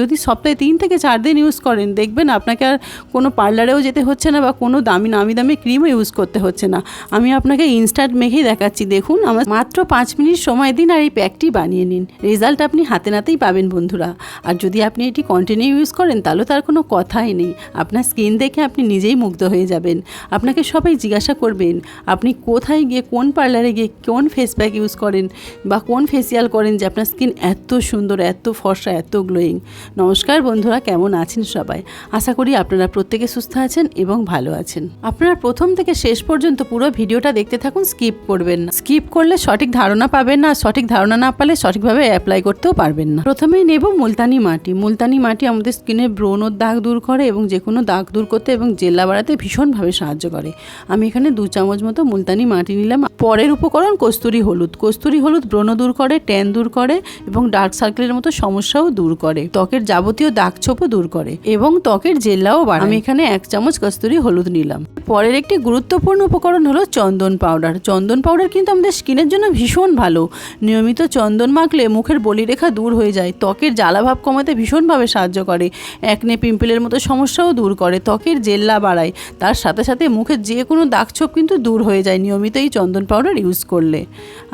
যদি সপ্তাহে তিন থেকে চার দিন ইউজ করেন, দেখবেন আপনাকে আর কোনো পার্লারেও যেতে হচ্ছে না বা কোনো দামি নামি দামি ক্রিমও ইউজ করতে হচ্ছে না। আমি আপনাকে ইনস্ট্যান্ট মেখেই দেখাচ্ছি, দেখুন আমার মাত্র পাঁচ মিনিট সময় দিন আর এই প্যাকটি বানিয়ে নিন। রেজাল্ট আপনি হাতে নাতেই পাবেন বন্ধুরা। আর যদি আপনি এটি কন্টিনিউ ইউজ করেন, তাহলে তার কোনো কথাই নেই। আপনার স্কিন দেখে আপনি নিজেই মুগ্ধ হয়ে যাবেন। আপনাকে সবাই জিজ্ঞাসা করবেন, আপনি কোথায় গিয়ে কোন পার্লারে গিয়ে কোন ফেস প্যাক ইউজ করেন বা কোন ফেসিয়াল করেন যে আপনার স্কিন এত সুন্দর, এত ফর্সা, এত গ্লোয়িং নমস্কার বন্ধুরা, কেমন আছেন সবাই? আশা করি আপনারা প্রত্যেকে সুস্থ আছেন এবং ভালো আছেন। আপনারা প্রথম থেকে শেষ পর্যন্ত পুরো ভিডিওটা দেখতে থাকুন, স্কিপ করবেন না। স্কিপ করলে সঠিক ধারণা পাবেন না, সঠিক ধারণা না পালে সঠিকভাবে অ্যাপ্লাই করতেও পারবেন না। প্রথমেই নেব মুলতানি মাটি। মুলতানি মাটি আমাদের স্কিনের ব্রণর দাগ দূর করে এবং যে কোনো দাগ দূর করতে এবং জেলা বাড়াতে ভীষণভাবে সাহায্য করে। আমি এখানে দু চামচ মতো মুলতানি মাটি নিলাম। পরের উপকরণ কস্তুরি হলুদ। কস্তুরি হলুদ ব্রণ দূর করে, ট্যান দূর করে এবং ডার্ক সার্কেলের মতো সমস্যাও দূর করে। ত্বকের যাবতীয় দাগ ছোপও দূর করে এবং ত্বকের জেল্লাও বাড়ায়। আমি এখানে এক চামচ কস্তুরি হলুদ নিলাম। পরের একটি গুরুত্বপূর্ণ উপকরণ হলো চন্দন পাউডার। চন্দন পাউডার কিন্তু আমাদের স্কিনের জন্য ভীষণ ভালো। নিয়মিত চন্দন মাখলে মুখের বলিরেখা দূর হয়ে যায়, ত্বকের জ্বালাভাব কমাতে ভীষণভাবে সাহায্য করে, একনে পিম্পলের মতো সমস্যাও দূর করে, ত্বকের জেল্লা বাড়ায়। তার সাথে সাথে মুখের যে কোনো দাগছোপ কিন্তু দূর হয়ে যায়, নিয়মিত এই চন্দন পাউডার ইউজ করলে।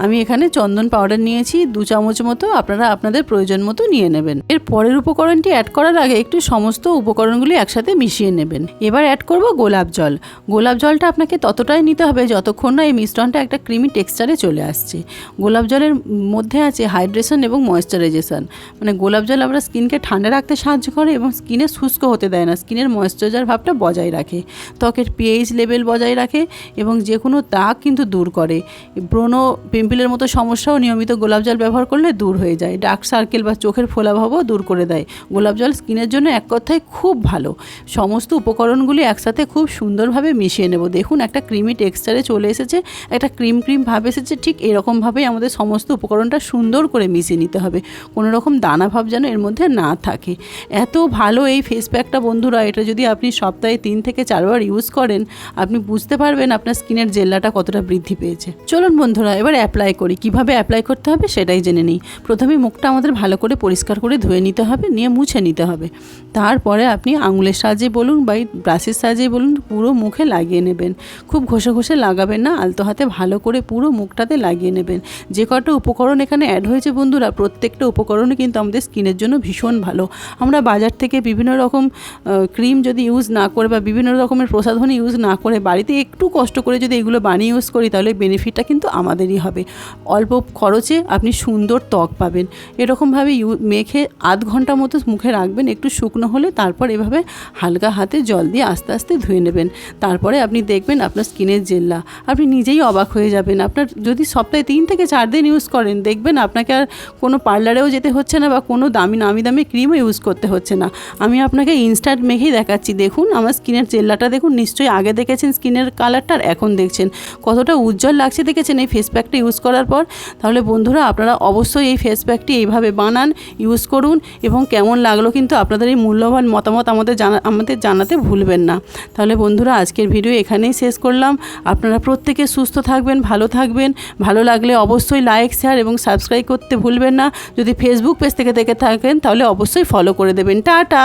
আমি এখানে চন্দন পাউডার নিয়েছি, দু চামচ মতো আপনারা আপনাদের প্রয়োজন মতো নিয়ে নেবেন। এর পরের উপকরণটি অ্যাড করার আগে একটু সমস্ত উপকরণগুলি একসাথে মিশিয়ে নেবেন। এবার অ্যাড করব গোলাপ জল। গোলাপ জলটা আপনাকে ততটাই নিতে হবে যতক্ষণ না এই মিশ্রণটা একটা ক্রিমি টেক্সচারে চলে আসছে। গোলাপ জলের মধ্যে আছে হাইড্রেশন এবং ময়েশ্চারাইজেশন মানে গোলাপ জল আমরা স্কিনকে ঠান্ডা রাখতে সাহায্য করে এবং স্কিনে শুষ্ক হতে দেয় না। স্কিনের ময়েশ্চারাইজার ভাবটা বজায় রাখে। ত্বকের পিএইচ লেভেল বজায় রাখে এবং যে কোনো দাগ কিন্তু দূর করে। ব্রণ পিম্পলের মতো সমস্যাও নিয়মিত গোলাপ জল ব্যবহার করলে দূর হয়ে যায়। ডার্ক সার্কেল বা চোখের ফোলাভাবও দূর করে দেয়। গোলাপ জল স্কিনের জন্য এক কথায় খুব ভালো। সমস্ত উপকরণগুলি একসাথে খুব সুন্দরভাবে মিশিয়ে নেব। দেখুন, একটা ক্রিমি টেক্সচারে চলে এসেছে, একটা ক্রিম ক্রিম ভাব এসেছে, ঠিক এরকমভাবেই আমাদের সমস্ত উপকরণটা সুন্দর করে মিশিয়ে নিতে হবে। কোনো রকম দানা ভাব যেন এর মধ্যে না থাকে। এত ভালো এই ফেস প্যাকটা বন্ধুরা, এটা যদি আপনি সপ্তাহে তিন থেকে চারবার ইউজ করেন, আপনি বুঝতে পারবেন আপনার স্কিনের জেল্লাটা কতটা বৃদ্ধি পেয়েছে। চলুন বন্ধুরা, এবার অ্যাপ্লাই করি। কীভাবে অ্যাপ্লাই করতে হবে সেটাই জেনে নিই। প্রথমে মুখটা আমাদের ভালো করে পরিষ্কার করে ধুয়ে নিতে হবে। নিয়ে মুছে নিতে হবে। তারপরে আপনি আঙুলের সাহায্যে বলুন বা ব্রাশের সাহায্যে বলুন, পুরো মুখে লাগিয়ে নেবেন। খুব ঘষে ঘষে লাগাবেন না, আলতো হাতে ভালো করে পুরো মুখটাতে লাগিয়ে নেবেন। যে কটা উপকরণ এখানে অ্যাড হয়েছে বন্ধুরা, প্রত্যেকটা উপকরণই কিন্তু আমাদের স্কিনের জন্য ভীষণ ভালো। আমরা বাজার থেকে বিভিন্ন রকম ক্রিম যদি ইউজ না করে বা বিভিন্ন রকমের প্রসাধনী ইউজ না করে বাড়িতে একটু কষ্ট করে যদি এগুলো বানিয়ে ইউজ করি, তাহলে বেনিফিটটা কিন্তু আমাদেরই হবে। অল্প খরচে আপনি সুন্দর ত্বক পাবেন। এরকমভাবে মেখে আধ ঘণ্টা মতো মুখে রাখবেন, একটু শুকনো হলে তারপর এভাবে হালকা হাতে জল দিয়ে আস্তে আস্তে ধুয়ে নেবেন। তারপরে আপনি দেখবেন আপনার স্কিনের জেল্লা, আপনি নিজেই অবাক হয়ে যাবেন। আপনার যদি সপ্তাহে তিন থেকে চার দিন ইউজ করেন, দেখবেন আপনাকে আর কোনো পার্লারেও যেতে হচ্ছে না বা কোনো দামি নামি দামি ক্রিমও ইউজ করতে হচ্ছে না। আমি আপনাকে ইনস্ট্যান্ট মেখেই দেখাচ্ছি। দেখুন, আমার স্কিনের জেল্লাটা দেখুন, নিশ্চয়ই আগে দেখেছেন স্কিনের কালারটা আর এখন দেখছেন। কতটা উজ্জ্বল লাগছে দেখেছেন এই ফেস প্যাকটা ইউজ করার পর। তাহলে বন্ধুরা, আপনারা অবশ্যই এই ফেস প্যাকটি এইভাবে বানান ইউজ করুন এবং কেমন লাগল কিন্তু আপনাদের এই মূল্যবান মতামত আমাদের জানা, আমাদের জানাতে ভুলবেন না। তাহলে বন্ধুরা, আজকের ভিডিও এখানেই শেষ করলাম। আপনারা প্রত্যেকে সুস্থ থাকবেন, ভালো থাকবেন। ভালো লাগলে অবশ্যই লাইক শেয়ার এবং সাবস্ক্রাইব করতে ভুলবেন না। যদি ফেসবুক পেজ থেকে দেখে থাকেন, তাহলে অবশ্যই ফলো করে দেবেন। টাটা!